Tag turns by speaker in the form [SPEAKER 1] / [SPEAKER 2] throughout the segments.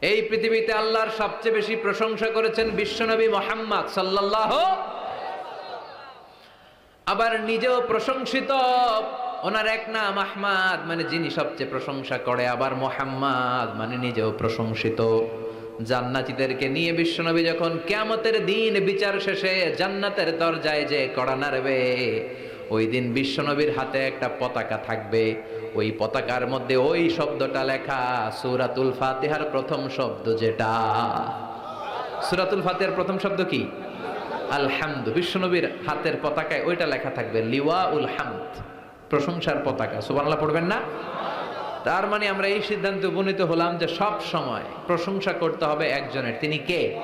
[SPEAKER 1] এই পৃথিবীতে আল্লাহর সবচেয়ে বেশি প্রশংসা করেছেন বিশ্বনবী মোহাম্মদ সাল্লাল্লাহ আবার নিজেও প্রশংসিত। ওনার এক নাম আহমাদ মানে যিনি সবচেয়ে প্রশংসা করে, আবার মোহাম্মদ মানে নিজেও প্রশংসিত। জান্নাতীদেরকে নিয়ে বিশ্বনবী যখন কেয়ামতের দিন বিচার শেষে জান্নাতের দরজায় যে কড়া নাড়বে ওই দিন বিশ্বনবীর হাতে একটা পতাকা থাকবে। ওই পতাকার মধ্যে ওই শব্দটা লেখা, সুরাতুল ফাতিহার প্রথম শব্দ যেটা। সুরাতুল ফাতিহার প্রথম শব্দ কি? আলহামদু। বিশ্বনবীর হাতের পতাকায় ওইটা লেখা থাকবে লিওয়া উল হামদ। প্রশংসার পতাকা। সুবহানাল্লাহ পড়বেন না? তার মানে আমরা এই সিদ্ধান্তে উপনীত হলাম যে সব সময় প্রশংসা করতে হবে একজনের। তিনি কে?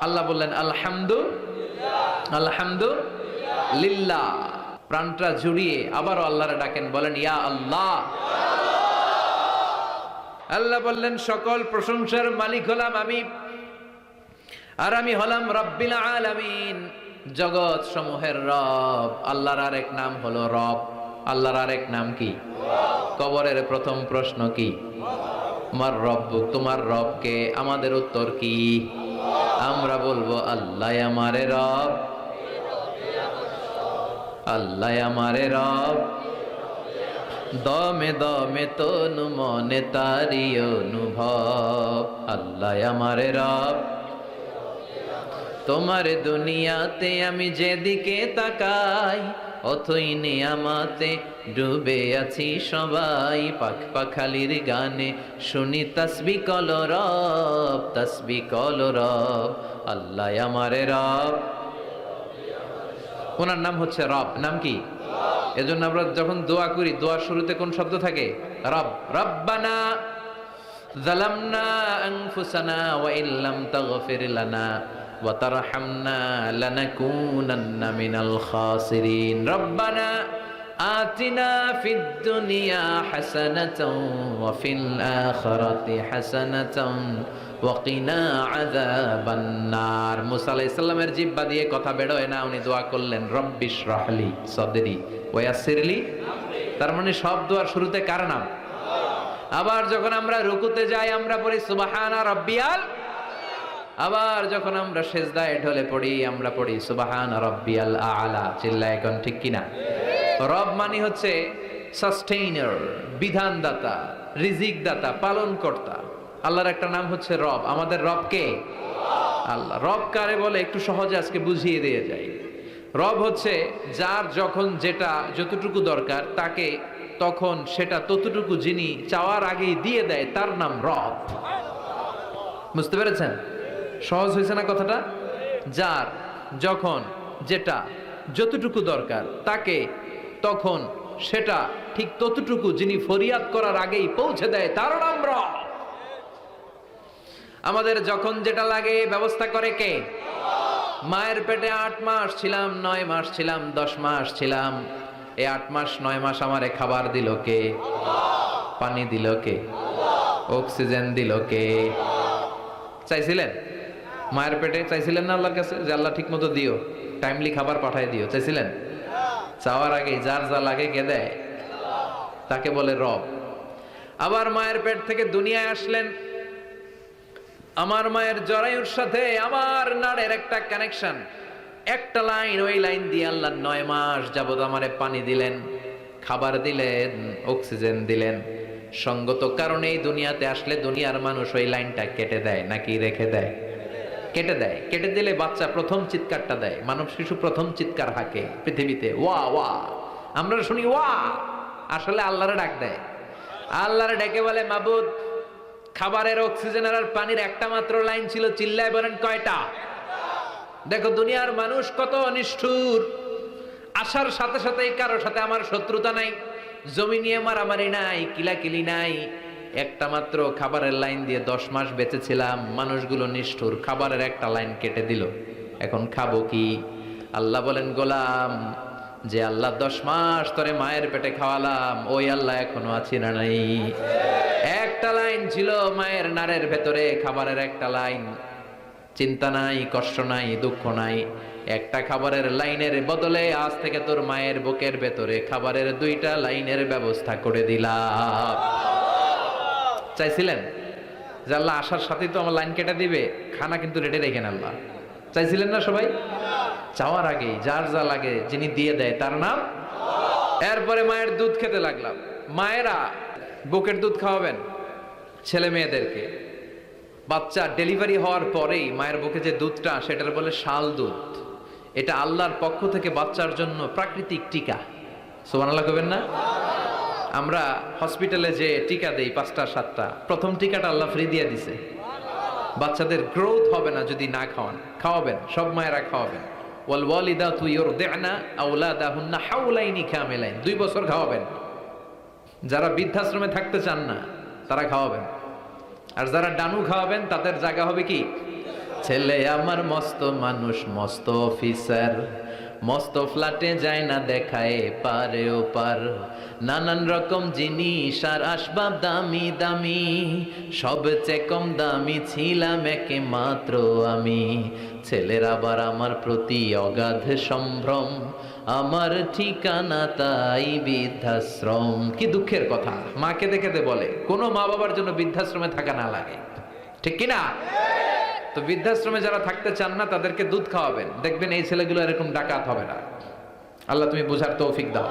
[SPEAKER 1] আল্লাহ বললেন, আলহামদু আলহামদু লিল্লাহ প্রাণটা জুড়িয়ে আবারও আল্লাহরে ডাকেন, বলেন, ইয়া আল্লাহ। আল্লাহ বললেন, সকল প্রশংসার মালিক হলাম আমি, আর আমি হলাম রব্বিল আলামিন, জগৎ সমূহের রব। আল্লাহর আরেক নাম হলো রব। আল্লাহর আরেক নাম কি? কবরের প্রথম প্রশ্ন কি? তোমার রব তোমার রবকে আমাদের উত্তর কি? আমরা বলব, আল্লাহ আমারে রব। আল্লাহ আমারে রব। দমে দমে তনু মনে তারি অনুভব। আল্লাহ আমারে রব। তোমার দুনিয়াতে আমি যেদিকে তাকাই, অথই নিয়ামাতে ডুবে আছি সবাই। পাখ পাখালির গানে শুনি তসবি কল রব, তসবি কল রব। আল্লাহ আমারে রব। ওনার নাম হচ্ছে রব। নাম কি? এজন্য আমরা যখন দোয়া করি, দোয়ার শুরুতে কোন শব্দ থাকে? রব। রব্বানা জালামনা আনফুসানা ওয়া ইল্লাম তাগফির লানা ওয়া তারহামনা লানাকুনান্না মিনাল খাসিরিন। রব্বানা আতিনা ফিদ দুনিয়া হাসানাতাও ওয়া ফিল মুসা আলাইহিস সালামের কথা বেরোয় না, উনি দোয়া করলেন রব্বিশ রাহলি সাদরি ওয়া ইয়াসসিরলি। তার মানে সব দোয়ার শুরুতে কার নাম? আবার যখন আমরা রুকুতে যাই, আমরা পড়ি, সুবাহানা রব্বিয়াল আবার যখন আমরা সেজদায় ঢলে পড়ি, আমরা পড়ি, সুবাহান রব্বিয়াল আলা চিল্লা এখন ঠিক কিনা? রব মানে হচ্ছে সাস্টেইনার বিধানদাতা রিজিক দাতা পালন কর্তা আল্লাহর একটা নাম হচ্ছে রব। আমাদের রবকে আল্লাহ। রব কারে বলে? একটু সহজে আজকে বুঝিয়ে দিয়ে যাই। রব হচ্ছে যার যখন যেটা যতটুকু দরকার, তাকে তখন সেটা ততটুকু যিনি চাওয়ার আগেই দিয়ে দেয়, তার নাম রব। বুঝতে পেরেছেন? সহজ হয়েছে না কথাটা? যার যখন যেটা যতটুকু দরকার, তাকে তখন সেটা ঠিক ততটুকু যিনি ফরিয়াদ করার আগেই পৌঁছে দেয়, তার নাম আমাদের যখন যেটা লাগে, ব্যবস্থা করে কে? মায়ের পেটে আট মাস ছিলাম, নয় মাস ছিলাম, দশ মাস ছিলাম। এই আট মাস, নয় মাস আমারে খাবার দিল কে? পানি দিল কে? অক্সিজেন দিল কে? চাইছিলেন? মায়ের পেটে চাইছিলেন না আল্লাহর কাছে? যে আল্লাহ ঠিক মতো দিও টাইমলি খাবার পাঠায় দিও, চাইছিলেন? চাওয়ার আগে যার যা লাগে কে দেয়? তাকে বলে রব। আবার মায়ের পেট থেকে দুনিয়ায় আসলেন। আমার মায়ের জরায়ুর সাথে আমার নাড়ের একটা কানেকশন একটা লাইন ওই লাইন দিয়ে আল্লাহ নয় মাস যাবত আমারে পানি দিলেন, খাবার দিলেন অক্সিজেন দিলেন। সঙ্গত কারণে এই দুনিয়াতে আসলে দুনিয়ার মানুষ ওই লাইনটা কেটে দেয় নাকি রেখে দেয়। কেটে দেয়। কেটে দিলে বাচ্চা প্রথম চিৎকারটা দেয়। মানব শিশু প্রথম চিৎকার হাঁকে পৃথিবীতে। ওয়া ওয়া। আমরা শুনি ওয়া। আসলে আল্লাহরে ডাক দেয়। আল্লাহরে ডেকে বলে, মাবুদ, খাবারের অক্সিজেনের আর পানির একটা মাত্র লাইন ছিল, চিল্লায় বলেন কয়টা? দেখো, দুনিয়ার মানুষ কত অনিষ্ঠুর আসার সাথে সাথেই কারোর সাথে আমার শত্রুতা নাই। জমি নিয়ে মারামারি নাই, কিলাকিলি নাই। একটা মাত্র খাবারের লাইন দিয়ে দশ মাস বেঁচেছিলাম, মানুষগুলো নিষ্ঠুর। খাবারের একটা লাইন কেটে দিল। এখন খাব কি? আল্লাহ বলেন, গোলাম, যে আল্লাহ দশ মাস ধরে মায়ের পেটে খাওয়ালাম, ওই আল্লাহ এখনও আছি না নাই? একটা লাইন ছিল মায়ের নারের ভেতরে, খাবারের একটা লাইন। চিন্তা নাই, কষ্ট নাই, দুঃখ নাই। একটা খাবারের লাইনের বদলে আজ থেকে তোর মায়ের বুকের ভেতরে খাবারের দুইটা লাইনের ব্যবস্থা করে দিলাম। চাইছিলেন যে আল্লাহ আসার সাথেই তো আমার লাইন কেটে দিবে, খানা কিন্তু রেডি রেখেন আল্লাহ। চাইছিলেন না সবাই? চাওয়ার আগেই যার যা লাগে যিনি দিয়ে দেয়, তার নাম? এরপরে মায়ের দুধ খেতে লাগলাম। মায়েরা বুকের দুধ খাওয়াবেন ছেলে মেয়েদেরকে। বাচ্চা ডেলিভারি হওয়ার পরেই মায়ের বুকে যে দুধটা সেটার বলে শাল দুধ। এটা আল্লাহর পক্ষ থেকে বাচ্চার জন্য প্রাকৃতিক টিকা। সোমান আল্লাহ কবেন না? আমরা হসপিটালে যে টিকা দেই, পাঁচটা, সাতটা, প্রথম টিকাটা আল্লাহ ফ্রি দিয়ে দিছে। বাচ্চাদের গ্রোথ হবে না যদি না খাওয়ান। খাওয়াবেন, সব মায়েরা খাওয়াবেন। ওয়াল ওয়ালিদা তু ইউরদি'না আওলাদাহুন্না হাওলাইনি কামিলাইন। দুই বছর খাওয়াবেন। যারা বৃদ্ধাশ্রমে থাকতে চান না, তারা খাওয়াবেন। আর যারা ডানু খাওয়াবেন, তাদের জায়গা হবে কি? ছেলে আমার মস্ত মানুষ, মস্ত অফিসার মস্ত ফ্ল্যাটে যায় না দেখায় পারে ও পার। নানান রকম জিনিস আর আসবাব দামি দামি। সবচেয়ে কম দামি ছিলাম একে মাত্র আমি। ছেলের আবার আমার প্রতি অগাধ সম্ভ্রম। আমার ঠিকানা তাই বৃদ্ধাশ্রম। কি দুঃখের কথা। মাকে দেখে দে বলে, কোনো মা বাবার জন্য বৃদ্ধাশ্রমে থাকা না লাগে। ঠিক কি না তো বৃদ্ধাশ্রমে যারা থাকতে চান না, তাদেরকে দুধ খাওয়াবেন। দেখবেন এই ছেলেগুলো এরকম ডাকাত হবে না। আল্লাহ তুমি বুঝার তৌফিক দাও।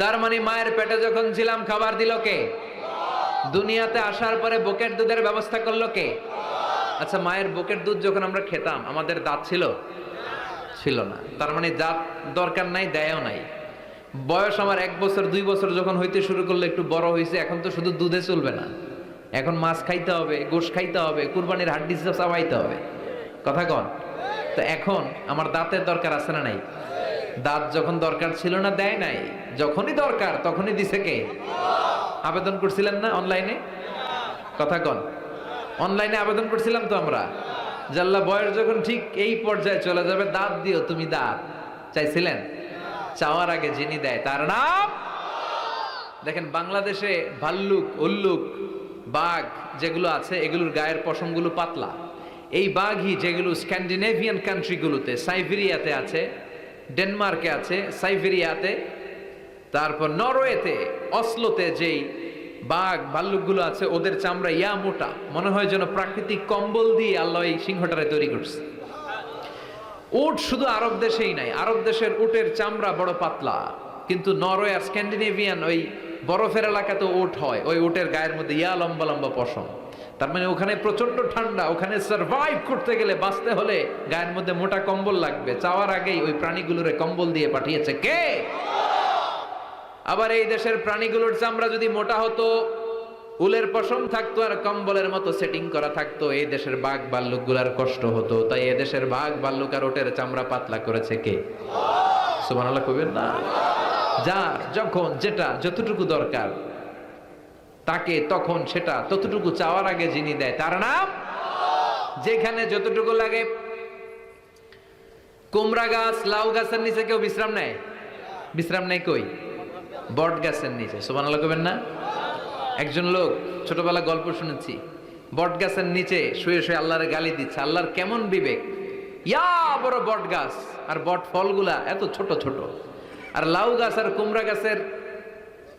[SPEAKER 1] তার মানে মায়ের পেটে যখন ছিলাম, খাবার দিল কে? দুনিয়াতে আসার পরে বুকের দুধের ব্যবস্থা করল কে? আচ্ছা মায়ের বুকের দুধ যখন আমরা খেতাম, আমাদের দাঁত ছিল? ছিল না। তার মানে দাঁত দরকার নাই, দেয়ও নাই। বয়স আমার এক বছর, দুই বছর যখন হইতে শুরু করল, একটু বড় হয়েছে এখন তো শুধু দুধে চলবে না। এখন মাছ খাইতে হবে, গোশ খাইতে হবে, কুরবানির হাড্ডি চাবাইতে হবে। কথা কন। তো এখন আমার দাঁতের দরকার আছে না নাই? দাঁত যখন দরকার ছিল না, দেয় নাই। যখনই দরকার, তখনই দিছে কে? আবেদন করছিলেন না অনলাইনে? কথা কন। অনলাইনে আবেদন করছিলাম তো আমরা। জাল্লা, বয়স যখন ঠিক এই পর্যায়ে চলে যাবে, দাঁত দিও তুমি দাঁত। চাইছিলেন? চাওয়ার আগে যিনি দেয়, তার নাম? দেখেন, বাংলাদেশে ভাল্লুক, উল্লুক বাঘ যেগুলো আছে, এগুলোর গায়ের পশমগুলো পাতলা। এই বাঘই যেগুলো স্ক্যান্ডিনেভিয়ান কান্ট্রিগুলোতে, সাইবেরিয়াতে আছে, ডেনমার্কে আছে, সাইবেরিয়াতে, তারপর নরওয়েতে, অসলোতে যেই বাঘ ভাল্লুকগুলো আছে, ওদের চামড়া ইয়া মোটা, মনে হয় যেন প্রাকৃতিক কম্বল দিয়ে আল্লাহ এই সিংহটারে তৈরি করছে। উট শুধু আরব দেশেই নাই, আরব দেশের উটের চামড়া বড় পাতলা, কিন্তু নরওয়ে আর স্ক্যান্ডিনেভিয়ান ওই বরফের এলাকাতে উট হয়, ওই উটের গায়ের মধ্যে ইয়া লম্বা লম্বা পশম। তার মানে ওখানে প্রচণ্ড ঠান্ডা, ওখানে সার্ভাইভ করতে গেলে বাঁচতে হলে গায়ের মধ্যে মোটা কম্বল লাগবে। চাওয়ার আগেই ওই প্রাণীগুলোরে কম্বল দিয়ে পাঠিয়েছে কে? আবার এই দেশের প্রাণীগুলোর চামড়া যদি মোটা হতো, উলের পশম থাকতো আর কম্বলের মতো সেটিং করা থাকতো, এই দেশের বাঘ ভাল্লুকগুলার কষ্ট হতো। তাই এই দেশের বাঘ ভাল্লুক আর ওটের চামড়া পাতলা করেছে কে? সুবহানাল্লাহ কইবেন না? যার যখন যেটা যতটুকু দরকার, তাকে তখন সেটা ততটুকু চাওয়ার আগে যিনি দেয়, তার নাম যেখানে যতটুকু লাগে। কুমড়া গাছ, লাউ গাছের নিচে কেউ বিশ্রাম নেয়? বিশ্রাম নেই কই? বট গাছের নিচে। সুবহানাল্লাহ কইবেন না? একজন লোক ছোটবেলা গল্প শুনেছি, বট গাছের নিচে শুয়ে শুয়ে আল্লাহর গালি দিচ্ছে। আল্লাহর কেমন বিবেক? ইয়া বড় বট গাছ। আর বট ফলগুলা এত ছোট ছোট। আর লাউ গাছ আর কুমড়া গাছের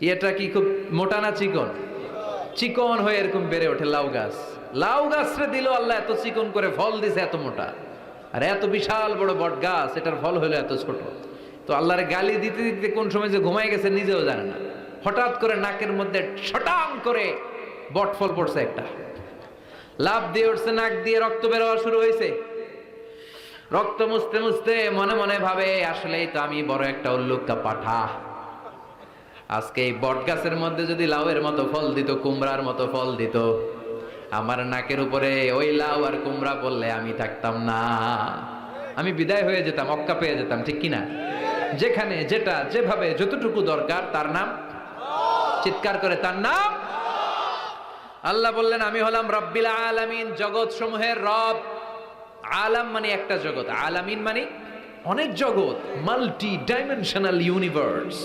[SPEAKER 1] ইয়েটা কি খুব মোটা না চিকন? চিকন হয়ে এরকম বেড়ে ওঠে লাউ গাছ। লাউ গাছরে দিল আল্লাহ এত চিকন করে ফল দিছে এত মোটা। আর এত বিশাল বড় বট গাছ, এটার ফল হলো এত ছোট। তো আল্লাহর গালি দিতে দিতে কোন সময় যে ঘুমাই গেছে নিজেও জানে না। হঠাৎ করে নাকের মধ্যে ছটাং করে বট ফল পড়ছে একটা। লাভ দিয়ে উঠছে, নাক দিয়ে রক্ত বেরোয়া শুরু হয়েছে। রক্ত মুছতে মুছতে মনে মনে ভাবে, আসলেই তো আমি বড় একটা উল্লুকা পাঠা। আজকে এই বট গাছের মধ্যে যদি লাউয়ের মতো ফল দিত, কুমড়ার মতো ফল দিত, আমার নাকের উপরে ওই লাউ আর কুমড়া বললে আমি থাকতাম না। আমি বিদায় হয়ে যেতাম, অক্কা পেয়ে যেতাম, ঠিক কিনা? যেখানে, যেটা, যেভাবে, যতটুকু দরকার, তার নাম? চিৎকার করে, তার নাম? আল্লাহ বললেন, আমি হলাম রব্বিল আলামিন জগৎ সমূহের রব। আলাম মানে একটা জগৎ, আলামিন মানে অনেক জগৎ মাল্টি ডাইমেনশনাল ইউনিভার্স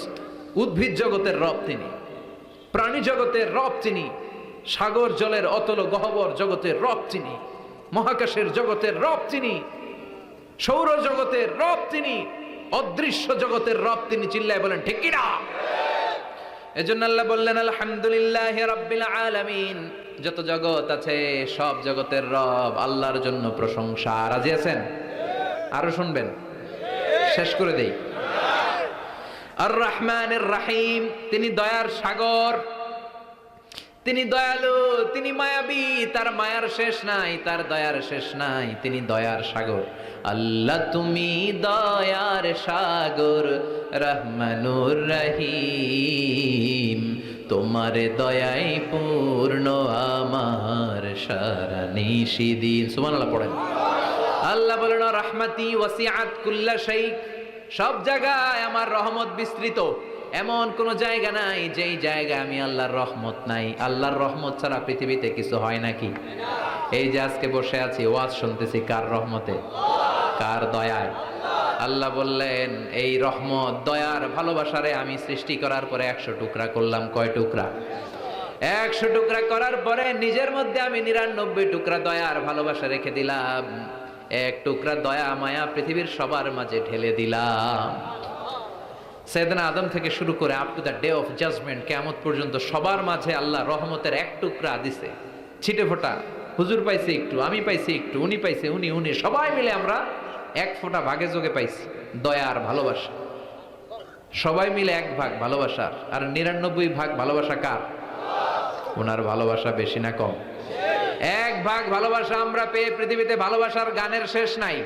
[SPEAKER 1] উদ্ভিদ জগতের রব তিনি, প্রাণী জগতের রব তিনি, সাগর জলের অতল গহবর জগতের রব তিনি, মহাকাশের জগতের রব তিনি, সৌর জগতের রব তিনি, অদৃশ্য জগতের রব তিনি চিল্লায় বলেন, ঠিক কিনা? এজন্য আল্লাহ বললেন, আলহামদুলিল্লাহ রাব্বিল আলামিন। যত জগৎ আছে, সব জগতের রব আল্লাহর জন্য প্রশংসা। রাজি আছেন? আরও শুনবেন? শেষ করে দেই। আর রহমানের রাহিম, তিনি দয়ার সাগর। তিনি দয়ালু, তিনি মায়াবী, তার মায়ার শেষ নাই, তার দয়ার শেষ নাই, তিনি দয়ার সাগর। আল্লাহ, তুমি দয়ার সাগর, রহমানুর রহিম। তোমার দয়াই পূর্ণ, আমার সারা নিশিদিন সুবহানাল্লাহ পড়েন। আল্লাহ বলেন রহমাতি ওয়াসিআত কুল্লা শাই সব জায়গায় আমার রহমত বিস্তৃত। এমন কোন জায়গা নাই যেই জায়গায় আমি আল্লাহর রহমত নাই। আল্লাহর রহমত ছাড়া পৃথিবীতে কিছু হয় নাকি? এই যে আজকে বসে আছি, ওয়াজ শুনতেছি কার রহমতে? কার দয়ায়? আল্লাহ বললেন, এই রহমত, দয়ার ভালোবাসারে আমি সৃষ্টি করার পরে একশো টুকরা করলাম। কয় টুকরা? একশো টুকরা করার পরে নিজের মধ্যে আমি নিরানব্বই টুকরা দয়ার ভালোবাসা রেখে দিলাম। এক টুকরা দয়া মায়া পৃথিবীর সবার মাঝে ঢেলে দিলাম। সেদিনা আদম থেকে শুরু করে up to the day of judgment কেমত পর্যন্ত সবার মাঝে আল্লাহ রহমতের এক টুকরা দিছে। ছিটে ফোটা, হুজুর পাইছে একটু, আমি পাইছি একটু, উনি পাইছে উনি উনি, সবাই মিলে আমরা এক ফোঁটা ভাগে যোগে পাইছি দয়ার ভালোবাসা। সবাই মিলে এক ভাগ ভালোবাসার আর নিরানব্বই ভাগ ভালোবাসা কার? ওনার ভালোবাসা বেশি না কম। এক ভাগ ভালোবাসা আমরা পেয়ে পৃথিবীতে ভালোবাসার গানের শেষ নাই।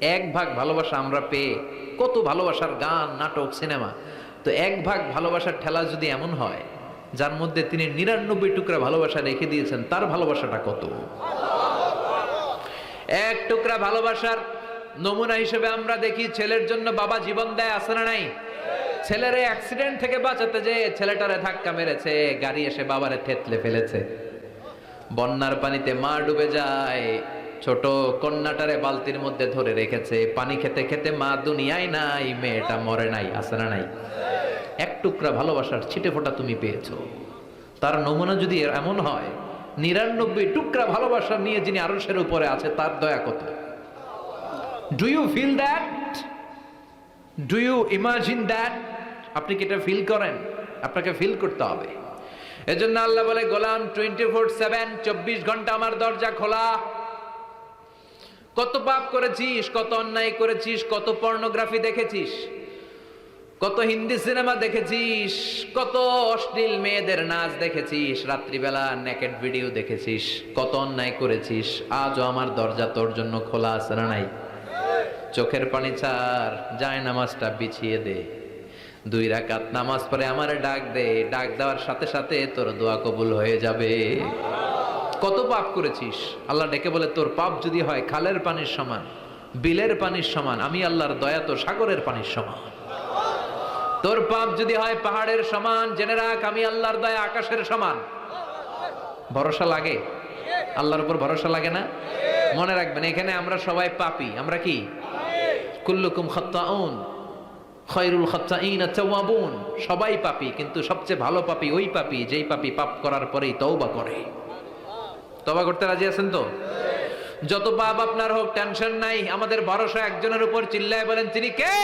[SPEAKER 1] এক ভাগ ভালোবাসা আমরা পেয়ে কত ভালোবাসার গান, নাটক, সিনেমা। তো এক ভাগ ভালোবাসার ঠেলা যদি এমন হয়, যার মধ্যে তিনি নিরানব্বই টুকরা ভালোবাসা রেখে দিয়েছেন, তার ভালোবাসাটা কত? এক টুকরা ভালোবাসার নমুনা হিসেবে আমরা দেখি, ছেলের জন্য বাবা জীবন দেয় আসে না নাই? ছেলের অ্যাক্সিডেন্ট থেকে বাঁচাতে যে ছেলেটারে ধাক্কা মেরেছে, গাড়ি এসে বাবারে থেতলে ফেলেছে। বন্যার পানিতে মা ডুবে যায় ছোট কন্যাটারে বালতির মধ্যে ধরে রেখেছে, পানি খেতে খেতে মা দুনিয়ায় নাই, মেয়েটা মরে নাই আসে না নাই? এক টুকরা ভালোবাসার ছিটে ফোটা তুমি পেয়েছ। তার নমুনা যদি এমন হয়, নিরানব্বই টুকরা ভালোবাসা নিয়ে যিনি আরসের উপরে আছে, তার দয়া কত? Do you feel that do you imagine that আপনি কি এটা ফিল করেন? আপনাকে ফিল করতে হবে। এজন্য আল্লাহ বলে, গোলাম টোয়েন্টি ফোর সেভেন চব্বিশ ঘণ্টা আমার দরজা খোলা। কত পাপ করেছিস, কত অন্যায় করেছিস, কত পর্নোগ্রাফি দেখেছিস, কত হিন্দি সিনেমা দেখেছিস, কত অশ্লীল মেয়েদের নাচ দেখেছিস, রাত্রিবেলা নেকেট ভিডিও দেখেছিস, কত অন্যায় করেছিস, আজও আমার দরজা তোর জন্য খোলা আছে না নাই? চোখের পানি ছাড়, যায় নামাজটা বিছিয়ে দে। দুই রাকাত নামাজ পড়ে আমারে ডাক দে, ডাক দেওয়ার সাথে সাথে তোর দোয়া কবুল হয়ে যাবে। কত পাপ করেছিস? আল্লাহ ডেকে বলে, তোর পাপ যদি হয়, খালের পানির সমান, বিলের পানির সমান, আমি আল্লাহর দয়া তো সাগরের পানির সমান। তোর পাপ যদি হয়, পাহাড়ের সমান, জেনে রাখ, আমি আল্লাহর দয়া আকাশের সমান। ভরসা লাগে? আল্লাহর উপর ভরসা লাগে না? মনে রাখবেন, এখানে আমরা সবাই পাপি। আমরা কি? কুল্লুকুম খত্তাউন, খয়রুল খত্তাইন তাওয়াবুন। সবাই পাপি, কিন্তু সবচেয়ে ভালো পাপি ওই পাপি, যেই পাপি পাপ করার পরেই তওবা করে। তবা করতে রাজি আছেন তো? যত পাপ আপনার হোক টেনশন নাই। আমাদের ভরসা একজনের উপর চিল্লায় বলেন, তিনি কে?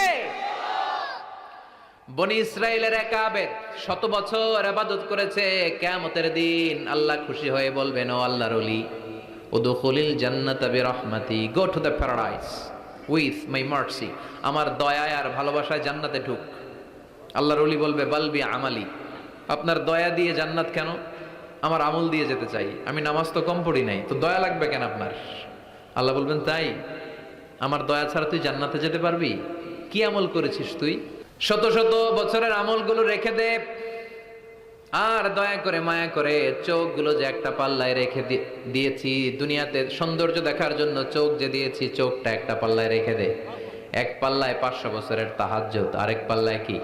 [SPEAKER 1] বনি ইসরায়েলের এক আবেদ শত বছর আবাদত করেছে। কেমতের দিন আল্লাহ খুশি হয়ে বলবেন, ও আল্লাহ আল্লাহর অলি উদুখুলিল জান্নাত বিরহমাতি, go to the paradise with my mercy, আমার দয়ায় আর ভালোবাসায় জান্নাতে ঢুক। আল্লাহর অলি বলবে বালবি আমালি। আপনার দয়া দিয়ে জান্নাত কেন? আমার আমল দিয়ে যেতে চাই। আমি নামাজ তো কম পড়ি নাই, তো দয়া লাগবে কেন আপনার? আল্লাহ বলবেন, তাই, আমার দয়া ছাড়া তুই জান্নাতে যেতে পারবি? কি আমল করেছিস তুই? শত শত বছরের আমলগুলো রেখে দে, আর দয়া করে, মায়া করে চোখগুলো যে একটা পাল্লায় রেখে দিয়েছি, দুনিয়াতে সৌন্দর্য দেখার জন্য চোখ যে দিয়েছি, চোখটা একটা পাল্লায় রেখে দে। এক পাল্লায় পাঁচশো বছরের তাহাজ্জত আরেক পাল্লায় কি?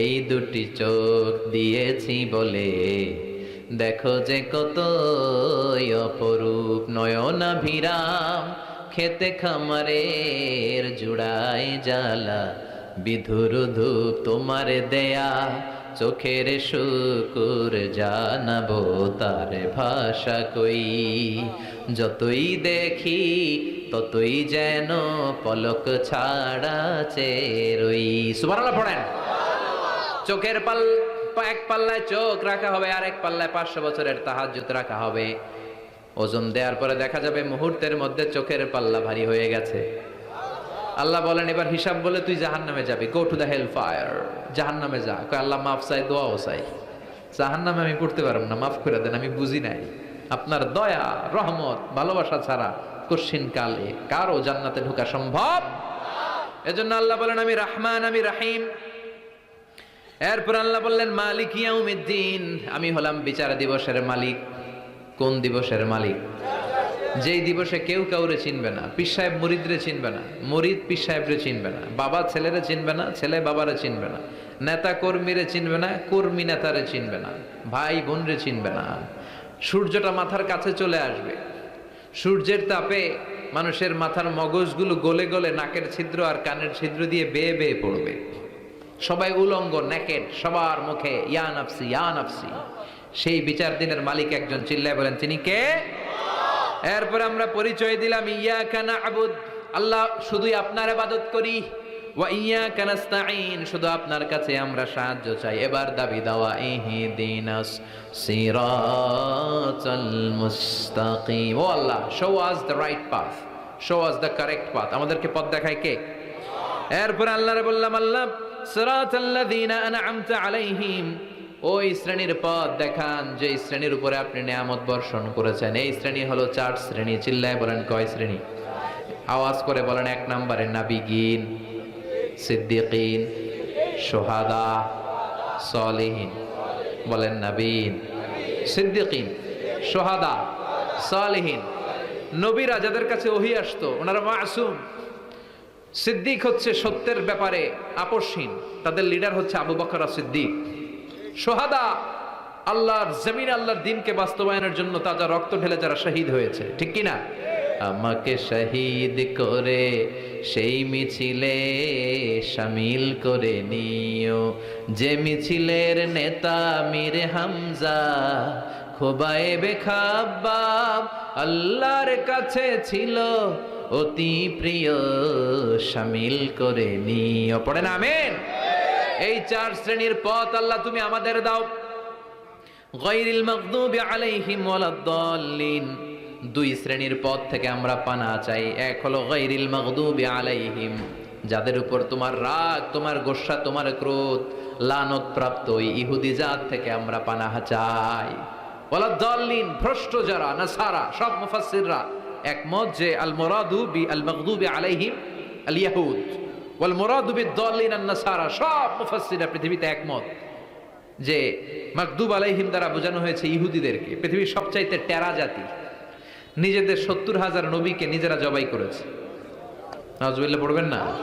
[SPEAKER 1] এই দুটি চোখ দিয়েছি বলে দেখো যে কত অপরূপ নয়না ভিরাম খেতে খামারের জুড়াই জ্বালা, বিধুর ধূপ তোমার দেয়া। চোখের শুকুর জানাব তার ভাষা কই। যতই দেখি, ততই যেন পলক ছাড়া চেরই সুবহানাল্লাহ পড়েন। চোখের পাল এক পাল্লায় চোখ রাখা হবে, আর এক পাল্লায় পাঁচশো বছরের তাহাজ্জুদ রাখা হবে। ওজন দেওয়ার পরে দেখা যাবে মুহূর্তের মধ্যে চোখের পাল্লা ভারী হয়ে গেছে। আল্লাহ বলেন, এবার হিসাব বলে তুই জাহান নামে যাবি। Go to the hell fire জাহান নামে যা আল্লাহ মাফ চাই, দোয়াও চাই। জাহান নামে আমি পড়তে পারব না, মাফ করে দেন, আমি বুঝি নাই। আপনার দয়া, রহমত, ভালোবাসা ছাড়া কশিন কালে কারও জান্নাতে ঢোকা সম্ভব এজন্য আল্লাহ বলেন, আমি রাহমান, আমি রাহিম। এরপর আল্লাহ বললেন, মালিক ইয়াউমিদ্দিন, আমি হলাম বিচার দিবসের মালিক। কোন দিবসের মালিক? যেই দিবসে কেউ কাউরে চিনবে না, পীর সাহেব মুরিদরে চিনবে না, মুরিদ পীর সাহেবরে চিনবে না, বাবা ছেলেরে চিনবে না, ছেলে বাবারে চিনবে না, নেতা কর্মীরে চিনবে না, কর্মী নেতারে চিনবে না, ভাই বোনরে চিনবে না। সূর্যটা মাথার কাছে চলে আসবে। সূর্যের তাপে মানুষের মাথার মগজগুলো গলে গলে নাকের ছিদ্র আর কানের ছিদ্র দিয়ে বেয়ে বেয়ে পড়বে। সবাই উলঙ্গ নেকেট সবার মুখে, ইয়া নাফসি ইয়া নাফসি। সেই বিচার দিনের মালিক একজন চিল্লায় বলেন, তিনি কে? এরপর আমরা পরিচয় দিলাম ইয়া কানা আবুদ আল্লাহ শুধুই আপনার ইবাদত করি। ওয়া ইয়া কানাস্তাইন শুধু আপনার কাছে আমরা সাহায্য চাই। এবার দাবি দাওয়া ইহদিনাস সিরাতাল মুস্তাকিম। O Allah show us the right path show us the correct path আমাদেরকে পথ দেখায় কে? এরপর আল্লাহরে বললাম, আল্লাহ সিরাতাল্লাযীনা আনআমতা আলাইহিম। ওই শ্রেণির পথ দেখান যে শ্রেণির উপরে আপনি নিয়ামত বর্ষণ করেছেন। এই শ্রেণি হলো চার শ্রেণি। চিল্লায় বলেন কয় শ্রেণি? আওয়াজ করে বলেন এক নম্বরে নাবিগিন, সিদ্দিকিন সোহাদা সলিহিন। বলেন নাবিন সিদ্দিকিন সোহাদা সলিহিন। নবীরা যাদের কাছে ওহি আসতো, ওনারা মাসুম। সিদ্দিক হচ্ছে সত্যের ব্যাপারে আপসহীন। তাদের লিডার হচ্ছে আবু বকর সিদ্দিক সোহাদা আল্লাহর জমিন, আল্লাহর দিনকে বাস্তবায়নের জন্য তাজা রক্ত ঢেলে যারা শহীদ হয়েছে। ঠিক কি না আমাকে শহীদ করে, সেই মিছিলে সামিল করে নিও। যে মিছিলের নেতা মীর হামজা, খোবায়েবে খাব্বাব আল্লাহর কাছে ছিল অতি প্রিয় সামিল করে নিও। পড়েন আমেন? এই চার শ্রেণির পথ আল্লাহ তুমি আমাদের দাও। গায়রিল মাগদুবি আলাইহিম ওয়ালাদ-দাল্লিন দুই শ্রেণির পথ থেকে আমরা পানা চাই। এক হলো গায়রিল মাগদুবি আলাইহিম, যাদের উপর তোমার রাগ, তোমার গোসা, তোমার ক্রোধ, লানত প্রাপ্ত ইহুদি জাত থেকে আমরা পানাহ চাই। ওয়ালাদ-দাল্লিন ভ্রষ্ট যারা, নাসারা, সব মুফাসসিররা একমত যে আল মুরাদু বি আল মাগদুবি আলাইহিম আল ইয়াহুদ, ওয়াল মুরাদু বিদ-দাল্লিন আন-নাসারা সব মুফাসসিররা পৃথিবীতে একমত যে মাকদুব আলাইহিম দ্বারা বোঝানো হয়েছে ইহুদিদেরকে, পৃথিবীর সবচাইতে টেরা জাতি। নিজেদের সত্তর হাজার নবীকে নিজেরা জবাই করেছে। নাজুবিল্লা পড়বেন না?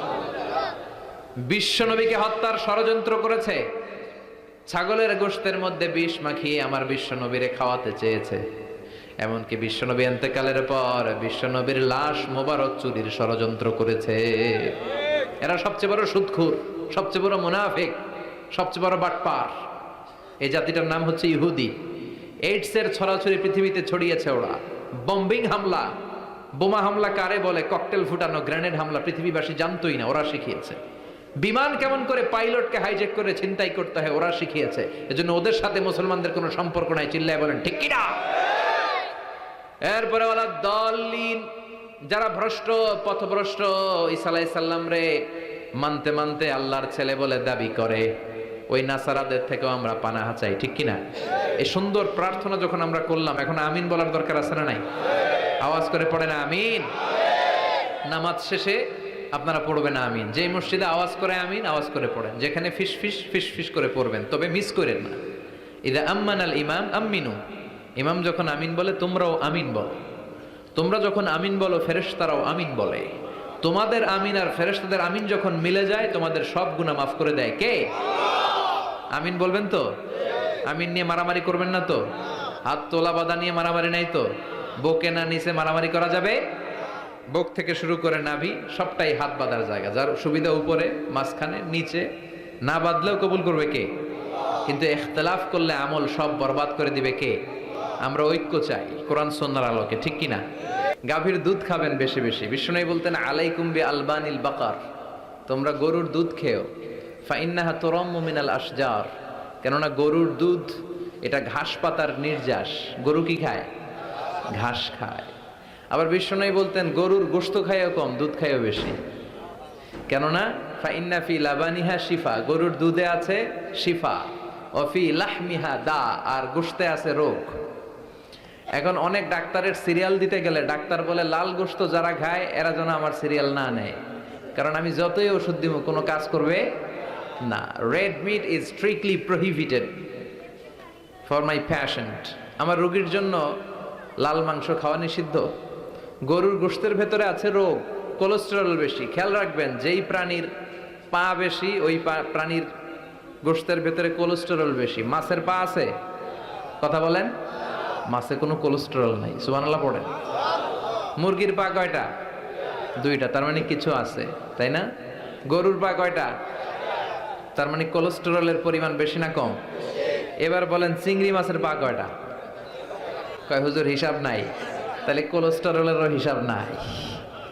[SPEAKER 1] বিশ্ব নবীকে হত্যার ষড়যন্ত্র করেছে। ছাগলের গোশতের মধ্যে বিষ মাখিয়ে আমার বিশ্ব নবীরে খাওয়াতে চেয়েছে। এমনকি বিশ্বনবী এন্তেকালের পর বিশ্বনবীর লাশ মোবারক চুরির ষড়যন্ত্র করেছে। এরা সবচেয়ে বড় সুদখুর সবচেয়ে বড় মুনাফিক, সবচেয়ে বড় বাটপার। এই জাতিটার নাম হচ্ছে ইহুদি। এইডসের ছড়াছড়ি পৃথিবীতে ছড়িয়েছে ওরা। বম্বিং হামলা। বোমা হামলা কারে বলে? ককটেল ফুটানো, গ্রেনেড হামলা, পৃথিবীবাসী জানতোই না, ওরা শিখিয়েছে। বিমান কেমন করে পাইলটকে হাইজেক করে ছিনতাই করতে হয়, ওরা শিখিয়েছে। এজন্য ওদের সাথে মুসলমানদের কোনো সম্পর্ক নাই, চিল্লায় বলেন, ঠিক কিনা? এরপরে ওলা দলিন, যারা ভ্রষ্ট, পথভ্রষ্ট, ঈসা আলাইহিস সালাম রে, মানতে মানতে আল্লাহর ছেলে বলে দাবি করে। ওই নাসারাদের থেকেও আমরা পানাহা চাই, ঠিক কিনা? এই সুন্দর প্রার্থনা যখন আমরা করলাম, এখন আমিন বলার দরকার আছে না নাই? আওয়াজ করে পড়ে না আমিন। নামাজ শেষে আপনারা পড়বেন আমিন। যেই মসজিদে আওয়াজ করে আমিন, আওয়াজ করে পড়েন। যেখানে ফিস ফিস ফিস ফিস করে পড়বেন। তবে মিস করেন না। ইদা আম্মান আল ইমাম আম্মিনু। ইমাম যখন আমিন বলে, তোমরাও আমিন বলো। তোমরা যখন আমিন বলো, ফেরেশতারাও আমিন বলে। তোমাদের আমিন আর ফেরেশতাদের আমিন যখন মিলে যায়, তোমাদের সব গুনাহ মাফ করে দেয়। কে? আমিন বলবেন তো? আমিন নিয়ে মারামারি করবেন না তো? হাত তোলা বাদা নিয়ে মারামারি নাই তো? বকে না নিচে মারামারি করা যাবে? বুক থেকে শুরু করে নাভি, সবটাই হাত বাঁধার জায়গা। যার সুবিধা উপরে, মাঝখানে, নিচে, না বাঁধলেও কবুল করবে কে? কিন্তু ইখতলাফ করলে আমল সব বরবাদ করে দিবে কে? আমরা ঐক্য চাই, কোরআন সন্ন্যার আলোকে, ঠিক কিনা? গাভীর দুধ খাবেন বেশি বেশি। বিষ্ণু বলতেন, আলাইকুম বি আলবানিল বাকার। তোমরা গরুর দুধ খেও। ফাইন্নাহা তোরম মিনাল আশজার। কেননা গরুর দুধ, এটা ঘাস পাতার নির্যাস। গরু কি খায়? ঘাস খায়। আবার বিষ্ণু বলতেন, গরুর গোস্ত খায়ও কম, দুধ খায়ও বেশি। কেননা, ফাইন্না ফি লাবানিহা শিফা। গরুর দুধে আছে শিফা। অফি লাহমিহা দা। আর গোস্তে আছে রোগ। এখন অনেক ডাক্তারের সিরিয়াল দিতে গেলে ডাক্তার বলে, লাল গোস্ত যারা খায়, এরা যেন আমার সিরিয়াল না নেয়। কারণ আমি যতই ওষুধ দিব কোনো কাজ করবে না। Red meat is strictly prohibited for my patient আমার রোগীর জন্য লাল মাংস খাওয়া নিষিদ্ধ। গরুর গোস্তের ভেতরে আছে রোগ কোলেস্টেরল বেশি। খেয়াল রাখবেন, যেই প্রাণীর পা বেশি, ওই প্রাণীর গোস্তের ভেতরে কোলেস্টেরল বেশি। মাছের পা আছে? কথা বলেন? মাছে কোনো কোলেস্টেরল নাই, সুবহানাল্লাহ পড়েন। মুরগির পা কয়টা? দুইটা, তার মানে কিছু আছে, তাই না? গরুর পা কয়টা? তার মানে কোলেস্টেরলের পরিমাণ বেশি না কম? এবার বলেন চিংড়ি মাছের পা কয়টা? কয়, হুজুর, হিসাব নাই। তাহলে কোলেস্টেরলেরও হিসাব নাই।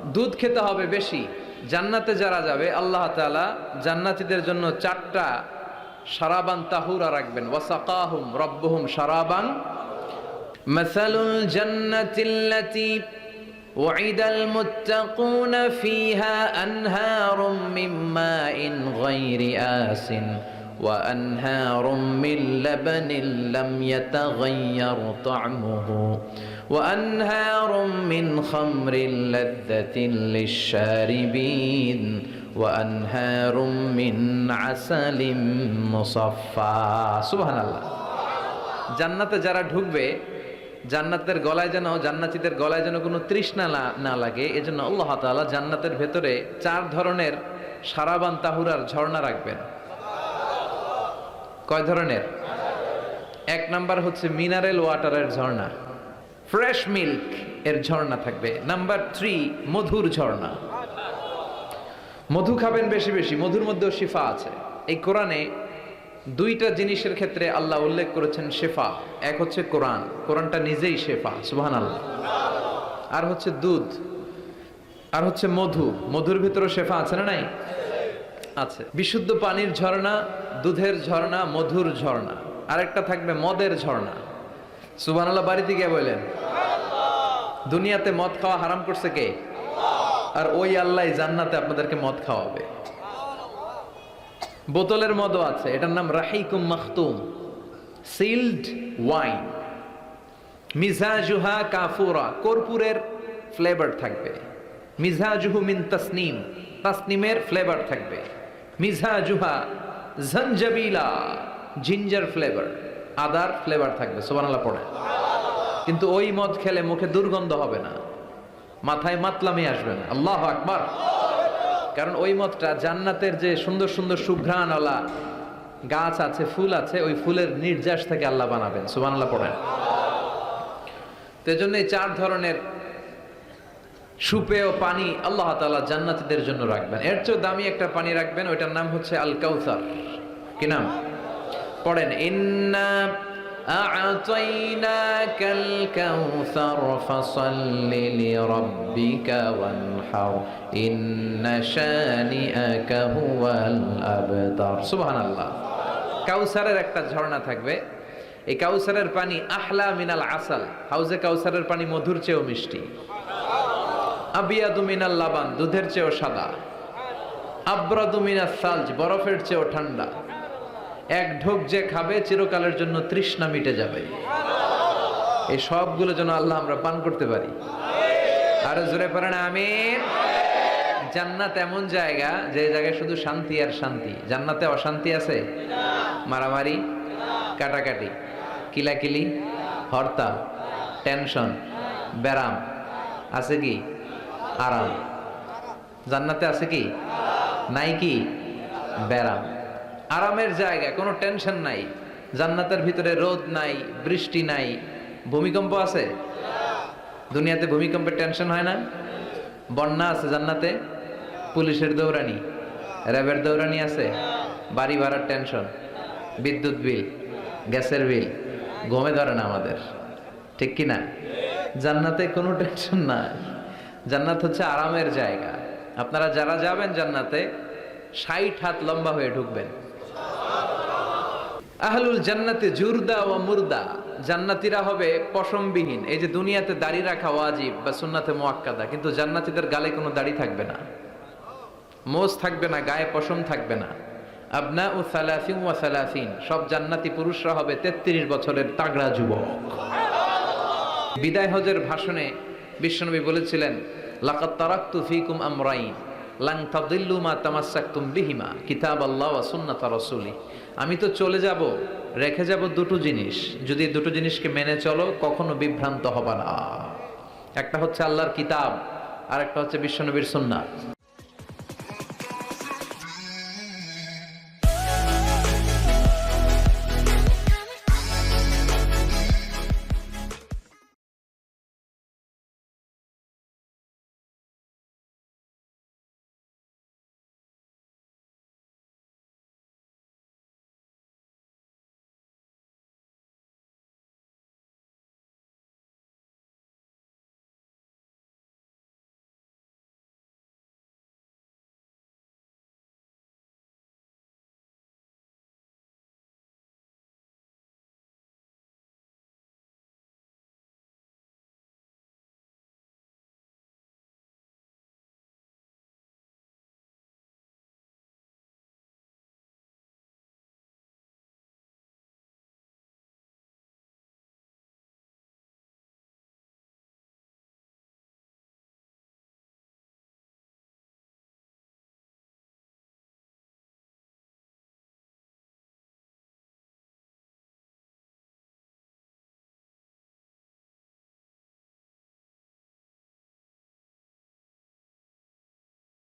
[SPEAKER 1] দুধ খেতে হবে বেশি, জান্নাতে যারা যাবে, আল্লাহ তাআলা জান্নাতীদের জন্য চারটা সারাবান তাহুরা রাখবেন। ওয়াসাকাহুম, রব্বুহুম সারাবান مثل الجنة التي وعد المتقون فيها أنهار من ماء غير آس وأنهار من لبن لم يتغير طعمه وأنهار من خمر لذة للشاربين وأنهار من عسل مصفى سبحان الله জান্নাতে যারা ঢুকবে জান্নাতের গলায় যেন, জান্নাতীদের গলায় যেন কোনো তৃষ্ণা না- লাগে, এজন্য আল্লাহ তাআলা জান্নাতের ভেতরে চার ধরনের সারাবান তাহুরার ঝর্ণা রাখবেন। কয় ধরনের? এক নাম্বার হচ্ছে মিনারেল ওয়াটারের ঝর্ণা। ফ্রেশ মিল্ক এর ঝর্ণা থাকবে। নাম্বার থ্রি, মধুর ঝর্ণা। মধু খাবেন বেশি বেশি, মধুর মধ্যেও শিফা আছে। এই কোরআনে দুইটা জিনিসের ক্ষেত্রে আল্লাহ উল্লেখ করেছেন শেফা। এক হচ্ছে কোরআন। কোরআনটা নিজেই শেফা সুবহান আল্লাহ আর হচ্ছে দুধ। আর হচ্ছে মধু। মধুর ভিতরে শেফা আছে না নাই? আছে। বিশুদ্ধ পানির ঝর্ণা, দুধের ঝর্ণা, মধুর ঝর্ণা। আরেকটা থাকবে মদের ঝর্ণা। সুবহান আল্লাহ বাড়িতে গিয়ে বললেন? দুনিয়াতে মদ খাওয়া হারাম করছে কে? আর ওই আল্লাহ জান্নাতে আপনাদেরকে মদ খাওয়াবে। বোতলের মদও আছে। এটার নাম রাহিকুম মাখতুম। Sealed wine. মিজাজুহা কাফুরা। কর্পূরের ফ্লেভার থাকবে। মিজাজুহু মিন তাসনিম। তাসনিমের ফ্লেভার থাকবে। মিজাজুহা জঞ্জাবিলা জিঞ্জার ফ্লেভার। আদার ফ্লেভার থাকবে। সুবহানাল্লাহ, পড়ে। কিন্তু ওই মদ খেলে মুখে দুর্গন্ধ হবে না। মাথায় মাতলামি আসবে না। আল্লাহ আকবার। কারণ ওই মতটা জান্নাতের যে সুন্দর সুন্দর সুঘ্রাণওয়ালা গাছ আছে, ফুল আছে, ওই ফুলের নির্যাস থেকে আল্লাহ বানাবেন। সুবান আল্লাহ পড়েন। তো জন্য এই চার ধরনের সুপেয় পানি আল্লাহ তাআলা জান্নাতীদের জন্য রাখবেন। এর চেয়েও দামি একটা পানি রাখবেন, ওইটার নাম হচ্ছে আল কাউসার কি নাম? পড়েন, ইন্না أعطيناك الكوثر فصل لربك وانحر إن شانئك هو الأبتر سبحان الله কাউসারের একটা ঝর্ণা থাকবে এই কাউসারের পানি আহলা মিনাল আসাল হাউজে কাউসারের পানি মধুর চেয়েও মিষ্টি আবিয়াদু মিনাল লাবান দুধের চেয়েও সাদা আব্রাদু মিনাল সালজ বরফের চেয়েও ঠান্ডা এক ঢোক যে খাবে, চিরকালের জন্য তৃষ্ণা মিটে যাবে। এই সবগুলো যেন আল্লাহ আমরা পান করতে পারি। আরও জোরে পারেন আমি জান্নাত এমন জায়গা যে জায়গায় শুধু শান্তি আর শান্তি। জান্নাতে অশান্তি আছে? মারামারি, কাটাকাটি, কিলাকিলি হরতাল টেনশন, ব্যারাম। আছে কি? আরাম। জান্নাতে আছে কি? নাই কি? ব্যারাম। আরামের জায়গা, কোনো টেনশন নাই। জান্নাতের ভিতরে রোদ নাই, বৃষ্টি নাই। ভূমিকম্প আছে? দুনিয়াতে ভূমিকম্পের টেনশন হয় না? বন্যা আছে জান্নাতে? পুলিশের দৌড়ানি। র্যাবের দৌড়ানি আছে? বাড়ি ভাড়ার টেনশন বিদ্যুৎ বিল, গ্যাসের বিল, ঘুমে ধরে না আমাদের। ঠিক কি না? জান্নাতে কোনো টেনশন নাই। জান্নাত হচ্ছে আরামের জায়গা। আপনারা যারা যাবেন জান্নাতে, ষাট হাত লম্বা হয়ে ঢুকবেন। আহলুল জান্নাতে জুরদা ও মুরদা। জান্নাতিরা হবে পশমবিহীন। এই যে দুনিয়াতে দাড়ি রাখা ওয়াজিব বা সুন্নাতে মোয়াক্কাদা, কিন্তু জান্নাতীদের গালে কোনো দাড়ি থাকবে না। মোজ থাকবে না, গায়ে পশম থাকবে না। আবনা ও সালাফিন ওয়া সালাফিন সব জান্নাতি পুরুষরা হবে তেত্রিশ বছরের তাগড়া যুবক। বিদায় হজের ভাষণে বিশ্বনবী বলেছিলেন লাকাত তারাক্তু ফিকুম আমরাইন। লাং কিতাব আল্লাহ আমি তো চলে যাব, রেখে যাব দুটো জিনিস। যদি দুটো জিনিসকে মেনে চলো, কখনো বিভ্রান্ত হবা না। একটা হচ্ছে আল্লাহর কিতাব আর একটা হচ্ছে বিশ্বনবীর সুন্নাহ